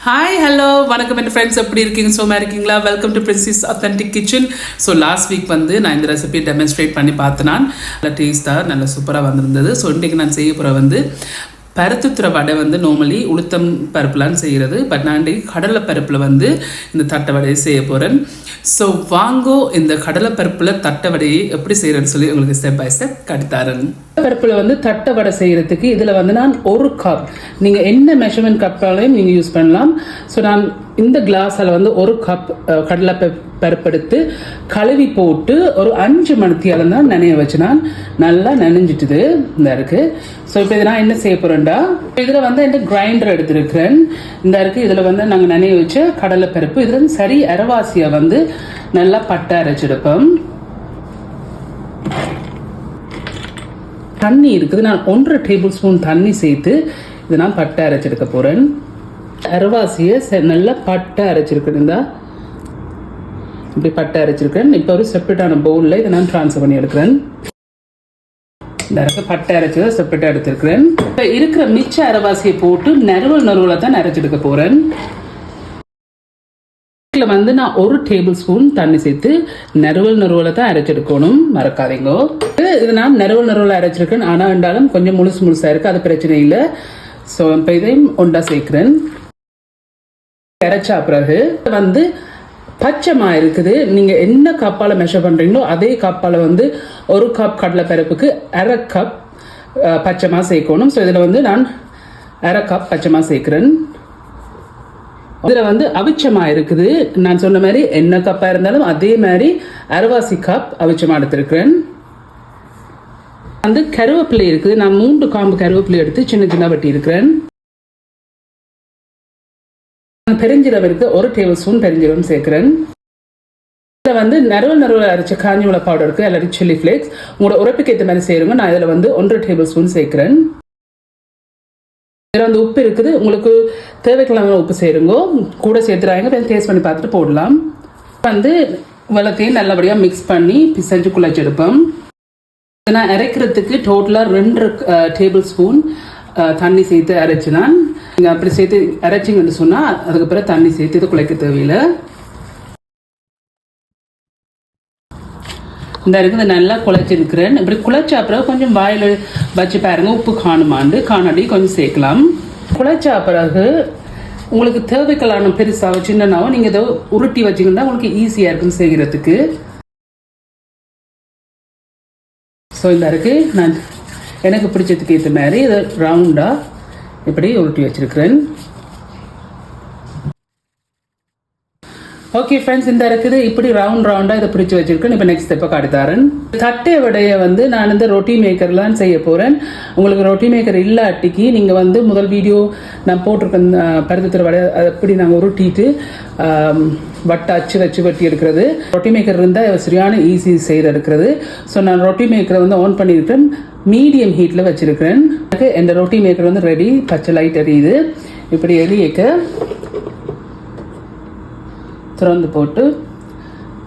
Hi hello வணக்கம் என் friends எப்படி இருக்கீங்க? சோமா இருக்கீங்களா? Welcome to Princy's authentic kitchen so last week வந்து நான் இந்த ரெசிபி டெமான்ஸ்ட்ரேட் பண்ணி பார்த்தேன் நான் நல்ல டேஸ்ட்டாக நல்ல சூப்பராக வந்திருந்தது. ஸோ இன்றைக்கு நான் செய்ய போகிற வந்து பருத்துத்துற வடை வந்து நார்மலி உளுத்தம் பருப்புலான்னு செய்கிறது பட் நான் இன்றைக்கு கடலை பருப்பில் வந்து இந்த தட்டை வடையை செய்ய போகிறேன் ஸோ வாங்கோ இந்த கடலை பருப்பில் தட்டை வடையை எப்படி செய்கிறேன்னு சொல்லி உங்களுக்கு ஸ்டெப் பை ஸ்டெப் கட்டுத்தாரன் பருப்பில் வந்து தட்டை வடை செய்கிறதுக்கு இதில் வந்து நான் ஒரு கப் நீங்கள் என்ன மெஷர்மெண்ட் கப்பாலையும் நீங்கள் யூஸ் பண்ணலாம். ஸோ நான் இந்த கிளாஸில் வந்து ஒரு கப் கடலை பருப்பு பருப்பெடுத்து கழுவி போட்டு ஒரு அஞ்சு மணித்தியால் தான் நனைய வச்சு நான் நல்லா நினைஞ்சிட்டுது. இந்த இருக்கு. ஸோ இப்போ இதை நான் என்ன செய்ய போகிறேன்டா இதில் வந்து இந்த கிரைண்டர் எடுத்துருக்கிறேன். இந்த இருக்கு. இதில் வந்து நாங்கள் நனைய வச்ச கடலை பருப்பு இதில் வந்து சரி அரவாசியை வந்து நல்லா பட்டை அரைச்சிருப்போம் தண்ணி இருக்குது. நான் ஒன்றரை டேபிள் ஸ்பூன் தண்ணி சேர்த்து இதை நான் பட்டை அரைச்செடுக்க போகிறேன் அரைவாசியை நல்லா பட்டை அரைச்சிருக்கேன். இப்படி பட்டை அரைச்சிருக்கேன். இப்போ ஒரு செப்பரேட்டான பவுலில் இதை நான் ட்ரான்ஸ்ஃபர் பண்ணி எடுக்கிறேன். நிறைய பட்டை அரைச்சதை செப்பரேட்டாக எடுத்துருக்கிறேன். இப்போ இருக்கிற மிச்ச அரைவாசியை போட்டு நறுவல் நறுவலை தான் அரைச்செடுக்க போகிறேன் இதில் வந்து நான் ஒரு டேபிள் ஸ்பூன் தண்ணி சேர்த்து நறுவல் நறுவலை தான் அரைச்செடுக்கணும் மறக்காதீங்க. இது நான் நறுவல் நறுவலை அரைச்சிருக்கேன் ஆனால் என்றாலும் கொஞ்சம் முழுசு முழுசாக இருக்குது அது பிரச்சனை இல்லை. ஸோ இப்போ இதையும் ஒன்றா சேர்க்குறேன். அரைச்சா பிறகு வந்து பச்சைமா இருக்குது. நீங்கள் என்ன கப்பால் மெஷர் பண்ணுறீங்களோ அதே கப்பால் வந்து ஒரு கப் கடலைப்பருப்புக்கு அரை கப் அஹ், பச்சைமா சேர்க்கணும். ஸோ இதில் வந்து நான் அரை கப் பச்சைமா சேர்க்குறேன். இதில் வந்து அவிச்சமாக இருக்குது. நான் சொன்ன மாதிரி என்ன கப்பாக இருந்தாலும் அதே மாதிரி அரைவாசி கப் அவிச்சமாக எடுத்திருக்கிறேன். வந்து கருவேப்பிலை இருக்குது. நான் மூன்று காம்பு கருவேப்பிலை எடுத்து சின்ன சின்ன வட்டி இருக்கிறேன். பெருஞ்சீரகம் இருக்கு ஒரு டேபிள் ஸ்பூன் பெருஞ்சீரகம் சேர்க்கிறேன். இதில் வந்து நறுவல் நறுவல் அரைச்ச காஞ்சி மிளகா பவுடர் இருக்கு. இல்லாட்டி சில்லி ஃப்ளேக்ஸ் உங்களோட உரப்புக்கு ஏற்ற மாதிரி செய்யுங்க நான் இதில் வந்து ஒன்றரை டேபிள் ஸ்பூன் சேர்க்கிறேன். இதில் வந்து உப்பு இருக்குது. உங்களுக்கு தேவைக்கெல்லாம் உப்பு சேருங்க. கூட சேர்த்துறாங்க. டேஸ்ட் பண்ணி பார்த்துட்டு போடலாம். வந்து வெள்ளத்தையும் நல்லபடியாக மிக்ஸ் பண்ணி பிசைஞ்சு குழச்சி எடுப்போம். நான் அரைக்கிறதுக்கு டோட்டலாக ரெண்டு டேபிள் ஸ்பூன் தண்ணி சேர்த்து அரைச்சு நான் நீங்கள் அப்படி சேர்த்து அரைச்சிங்கன்னு சொன்னால் அதுக்கு பிறகு தண்ணி சேர்த்து இது குழைக்க தேவையில்லை. இந்த இருக்குது நல்லா குழைச்சிருக்கிறேன் இப்படி குழைச்ச அப்புறம் கொஞ்சம் வாயில் வச்சு பாருங்கள் உப்பு காணுமாண்டு. காணாடி கொஞ்சம் சேர்க்கலாம். குழைச்ச பிறகு உங்களுக்கு தேவைக்கலான பெருசாக சின்னனாவோ நீங்கள் இதை உருட்டி வச்சிங்கன்னா உங்களுக்கு ஈஸியாக இருக்கும் செய்கிறதுக்கு ஸோ இந்த இருக்கு நான் எனக்கு பிடிச்சதுக்கு ஏற்ற மாதிரி இதை ரவுண்டாக இப்படி உருட்டி வச்சிருக்கிறேன். ஓகே ஃப்ரெண்ட்ஸ் இந்த இருக்குது. இப்படி ரவுண்ட் ரவுண்டாக இதை பிடிச்சி வச்சிருக்கேன். இப்போ நெக்ஸ்ட் ஸ்டெப்பை காட்டுத்தாரன் தட்டை வடையை வந்து நான் இந்த ரொட்டி மேக்கர்லாம் செய்ய போகிறேன் உங்களுக்கு ரொட்டி மேக்கர் இல்லாட்டிக்கு நீங்கள் வந்து முதல் வீடியோ நான் போட்டிருக்கேன் பருத்தத்தில் வடை அதை எப்படி நாங்கள் உருட்டிட்டு வட்டை அச்சு வச்சு வெட்டி எடுக்கிறது. ரொட்டி மேக்கர் இருந்தால் சரியான ஈஸி செய்கிற இருக்கிறது ஸோ நான் ரொட்டி மேக்கரை வந்து ஆன் பண்ணியிருக்கேன். மீடியம் ஹீட்டில் வச்சிருக்கிறேன். இந்த ரொட்டி மேக்கர் வந்து ரெடி பச்சை லைட் எரியுது. இப்படி எரியக்க திறந்து போட்டு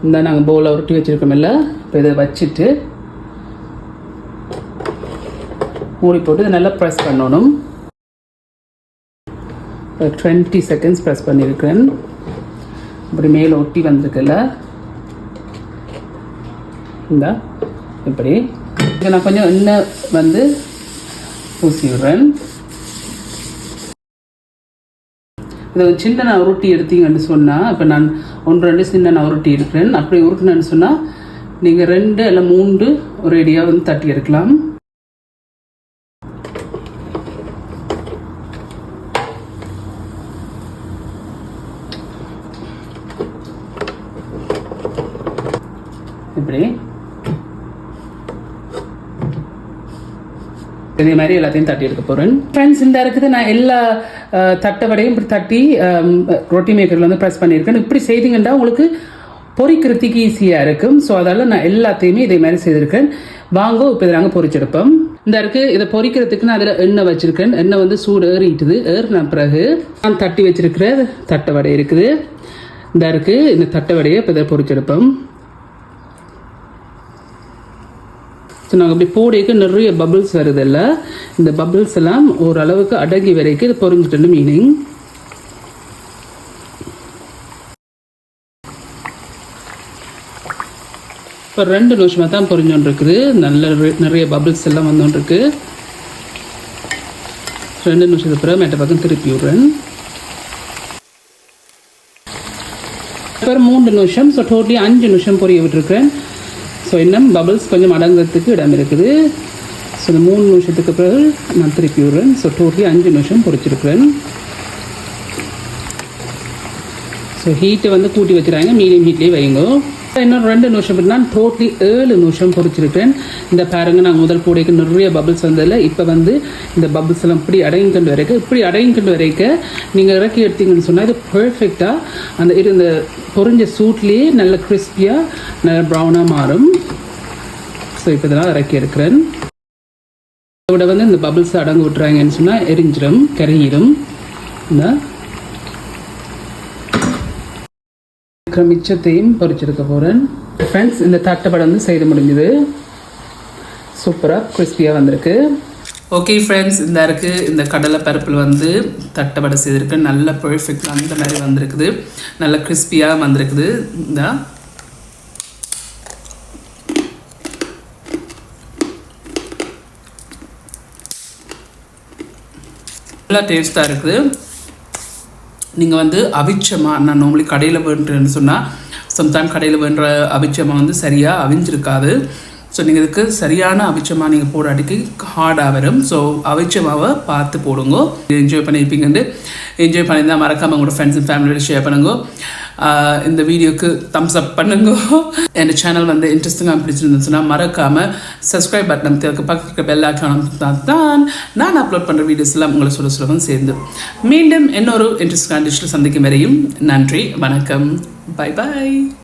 இந்த நாங்கள் பவுலில் உருட்டி வச்சுருக்கோமில்ல இப்போ இதை வச்சுட்டு மூடி போட்டு இதை நல்லா ப்ரெஸ் பண்ணணும். டுவெண்ட்டி செகண்ட்ஸ் ப்ரெஸ் பண்ணியிருக்கிறேன் இப்படி மேலே ஒட்டி வந்திருக்குல்ல. இந்த இப்படி. இதை நான் கொஞ்சம் எண்ணெய் வந்து ஊசி விடுறேன் இந்த சின்ன நான் உருட்டி எடுத்தீங்கன்னு சொன்னால் இப்போ நான் ஒன்று ரெண்டு சின்ன நான் உருட்டி எடுக்கிறேன். அப்படி உருட்டினேன்னு சொன்னால் நீங்கள் ரெண்டு இல்லை மூன்று ஒரு அடியாக வந்து தட்டி எடுக்கலாம். இப்படி. இதே மாதிரி எல்லாத்தையும் தட்டி எடுக்க போகிறேன் ஃப்ரெண்ட்ஸ் இந்த இருக்குது நான் எல்லா தட்டவடையும் தட்டை வடையும் இப்படி தட்டி ரொட்டி மேக்கரில் வந்து ப்ரெஸ் பண்ணியிருக்கேன். இப்படி செய்தீங்கன்னா உங்களுக்கு பொறிக்கிறதுக்கு ஈஸியாக இருக்கும். ஸோ அதால் நான் எல்லாத்தையுமே இதே மாதிரி செய்திருக்கேன். வாங்க இப்போ இதை நாங்கள் பொறிச்செடுப்போம் இந்த இருக்கு இதை பொறிக்கிறதுக்கு நான் அதில் எண்ணெய் வச்சிருக்கேன். எண்ணெய் வந்து சூடு ஏறிட்டுது. ஏறின பிறகு நான் தட்டி வச்சிருக்கிற தட்டை வடை இருக்குது. இந்த இருக்கு இந்த தட்டை வடையை இப்போ இதை பொரிச்செடுப்போம் ஸோ நாங்கள் அப்படி போடைக்கு நிறைய பபிள்ஸ் வருதில்ல இந்த பபிள்ஸ் எல்லாம் ஓரளவுக்கு அடங்கி வரைக்கும் இது பொறிஞ்சிட்டு மீனிங் இப்போ ரெண்டு நிமிஷமாக தான் பொறிஞ்சோன்ருக்குது நல்ல நிறைய பபிள்ஸ் எல்லாம் வந்துருக்கு ரெண்டு நிமிஷத்துக்கு அப்புறம் மேட்ட பக்கம் திருப்பி விடுறேன். அப்புறம் மூன்று நிமிஷம் ஸோ டோட்டலி அஞ்சு நிமிஷம் பொரிய விட்டுருக்கேன் ஸோ இன்னும் பபிள்ஸ் கொஞ்சம் அடங்கிறதுக்கு இடம் இருக்குது. ஸோ இந்த மூணு நிமிஷத்துக்கு பிறகு நான் திருப்பி விடுறேன். ஸோ டோட்டலி அஞ்சு நிமிஷம் பொறிச்சிருக்கிறேன். ஸோ ஹீட்டை வந்து கூட்டி வச்சுறாங்க மீடியம் ஹீட்லேயே வைங்க இன்னும் ரெண்டு நிமிஷம் நான் டோட்டலி ஏழு நிமிஷம் பொறிச்சிருக்கிறேன் இந்த பாருங்க நான் முதல் கூடைக்கு நிறைய பபிள்ஸ் வந்ததில்ல இப்போ வந்து இந்த பபிள்ஸ் எல்லாம் இப்படி அடங்கி கொண்டு வரைக்க இப்படி அடங்கி கொண்டு வரைக்க நீங்கள் இறக்கி எடுத்தீங்கன்னு சொன்னால் இது பெர்ஃபெக்டாக அந்த இது இந்த பொரிஞ்ச சூட்லேயே நல்ல கிறிஸ்பியாக நல்ல ப்ரௌனாக மாறும். ஸோ இப்போ இதெல்லாம் இறக்கி எடுக்கிறேன். இதோட வந்து இந்த பபிள்ஸ் அடங்கு விட்டுறாங்கன்னு சொன்னால் எரிஞ்சிடும் கரையிடும் இந்த இருக்கிற மிச்சத்தையும் பொறிச்சிருக்க போகிறேன் ஃப்ரெண்ட்ஸ் இந்த தட்டைப்படம் வந்து செய்து முடிஞ்சுது. சூப்பராக கிறிஸ்பியாக வந்திருக்கு. ஓகே ஃப்ரெண்ட்ஸ் இந்த இருக்கு இந்த கடலை பருப்பில் வந்து தட்டைப்படை செய்திருக்கு. நல்ல பர்ஃபெக்ட் அந்த மாதிரி வந்திருக்குது. நல்ல கிறிஸ்பியாக வந்திருக்குது. இந்த. நல்லா டேஸ்ட்டாக இருக்குது. நீங்கள் வந்து அவிச்சமாக நான் நார்மலி கடையில் வேண்டுன்னு சொன்னால் சம்டைம் கடையில் வேண்டுற அவிச்சமாக வந்து சரியாக அவிஞ்சிருக்காது. ஸோ நீங்கள் இதுக்கு சரியான அவிச்சமாக நீங்கள் போடாட்டிக்கு ஹார்டாக வரும். ஸோ அவிச்சமாவை பார்த்து போடுங்க. என்ஜாய் பண்ணியிருப்பீங்கன்னு என்ஜாய் பண்ணியிருந்தால் மறக்காமல் உங்களோட ஃப்ரெண்ட்ஸ் அண்ட் ஃபேமிலியோட ஷேர் பண்ணுங்க. இந்த வீடியோக்கு தம்ஸ் அப் பண்ணுங்க. என் சேனல் வந்து இன்ட்ரெஸ்டிங்காக பிடிச்சிருந்துச்சுன்னா மறக்காமல் சப்ஸ்கிரைப் பட்டன் திறக்க பக்கத்துக்கு பெல் ஐக்கானம் தான் நான் அப்லோட் பண்ணுற வீடியோஸ் எல்லாம் உங்களை சொல்ல சொல்லவும் சேர்ந்து. மீண்டும் இன்னொரு இன்ட்ரெஸ்டிங்கான டிஷ்ஷில் சந்திக்கும் வரையும் நன்றி வணக்கம். Bye bye